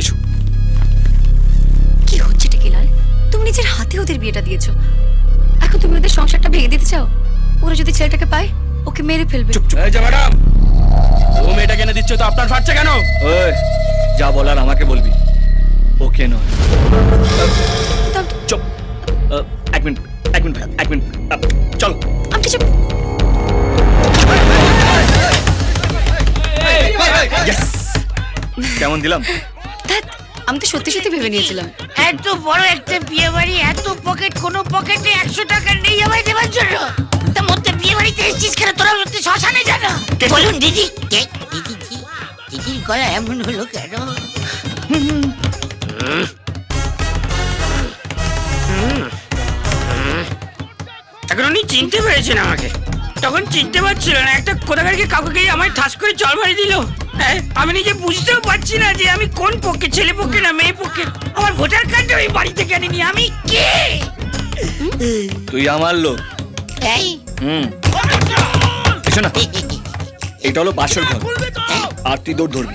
এসো। কি হচ্ছে টেকিলাল তুমি নিজের হাতে ওদের বিয়েটা দিয়েছ। এখন তুমি ওদের সংসারটা ভেঙে দিতে চাও? ওরা যদি ছেলেটাকে পায় ওকে মেরে ফেলবে। চুপ চুপ। এই যে ম্যাডাম ও মেয়েটা কেন দিচ্ছ তো আপনার ফাটছে কেন? ওই যা বলার আমাকে বলবি। ওকে নয়। চুপ। এক মিনিট এক মিনিট এক মিনিট। চলো। আমি Yes! কেমন দিলাম? আমি তো সত্যি সত্যি ভেবে নিয়েছিলাম। এত বড় একটা বিয়ে বাড়ি এত পকেট কোনো পকেটে একশো টাকা নেই আমায় দেওয়ার জন্য। তার মধ্যে বিয়ে বাড়িতে এসেছিস কেন? তোরা হচ্ছে শ্মশানে জানো বলুন দিদি কে? দিদি কি? দিদির গলা এমন হলো কেন? এখন উনি চিনতে পেরেছেন আমাকে। তখন চিনতে পারছিল না একটা কোথাকার কাউকে গিয়ে আমায় ঠাস করে জল মারি দিল। আমি নিজে বুঝতেও পারছি না যে আমি কোন পক্ষে ছেলে পক্ষে না মেয়ে পক্ষে। আমার ভোটার কার্ডটা ওই বাড়ি থেকে আনিনি আমি কে? তুই আমার লোক। এই। হুম। এসো না। এটা হলো বাসর ঘর। আর তুই দৌড় ধরবি।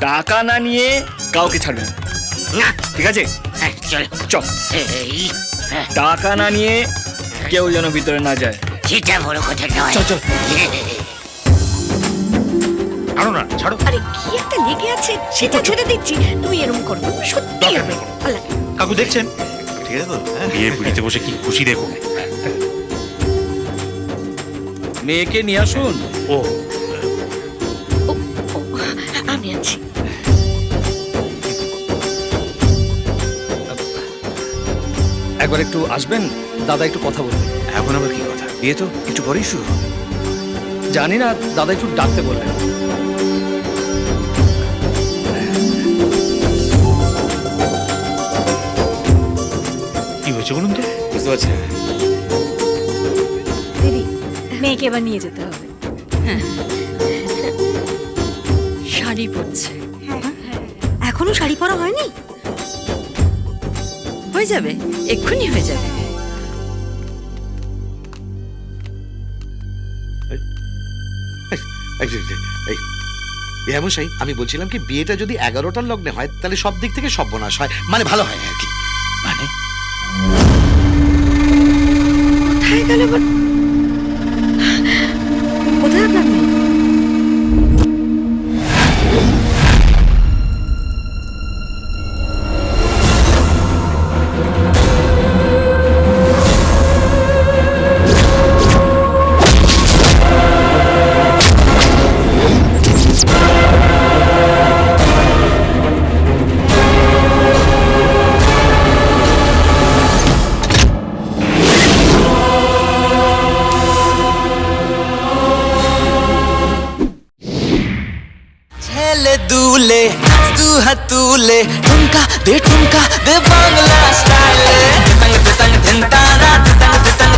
টাকা না নিয়ে কাউকে ছাড়বে না। না। ঠিক আছে? হ্যাঁ, চলো। হ্যাঁ, টাকা না নিয়ে কেউ যেন ভিতরে না যায়। সেটা বড় কথা নয়। চল, চল। ছাড়ো না ছাড়ো। আরে কি একটা লেগে আছে? সেটা ছেড়ে দিচ্ছি। তুমি এরকম করো না। সত্যি হবে আল্লাহ কাকু দেখছেন? ঠিক আছে তো? হ্যাঁ? বিয়ের পিড়িতে বসে কি খুশি দেখো? মেয়েকে নিয়ে আসুন। ও। ও, ও, আমি আছি। একবার একটু আসবেন? দাদা একটু কথা বলবেন। এখন আবার কি কথা? বিয়ে তো একটু পরেই শুরু হবে। জানি না দাদা একটু ডাকতে বললেন। হয়েছে বলুন তো? বুঝতে পারছি না। দিদি মেয়েকে এবার নিয়ে যেতে হবে। শাড়ি পরছে। এখনও শাড়ি পরা হয়নি? হয়ে যাবে এক্ষুনি হয়ে যাবে। এই যে, যে, এই বিহামশাই আমি বলছিলাম কি বিয়েটা যদি এগারোটার লগ্নে হয় তাহলে সব দিক থেকে সর্বনাশ হয়। মানে ভালো হয় আর কি। মানে কোথায় গেল ले। तू है तू ले। ठुमका दे ठुमका दे बांग्ला स्टाइल ले तंग तंग धिन तारा तंग तंग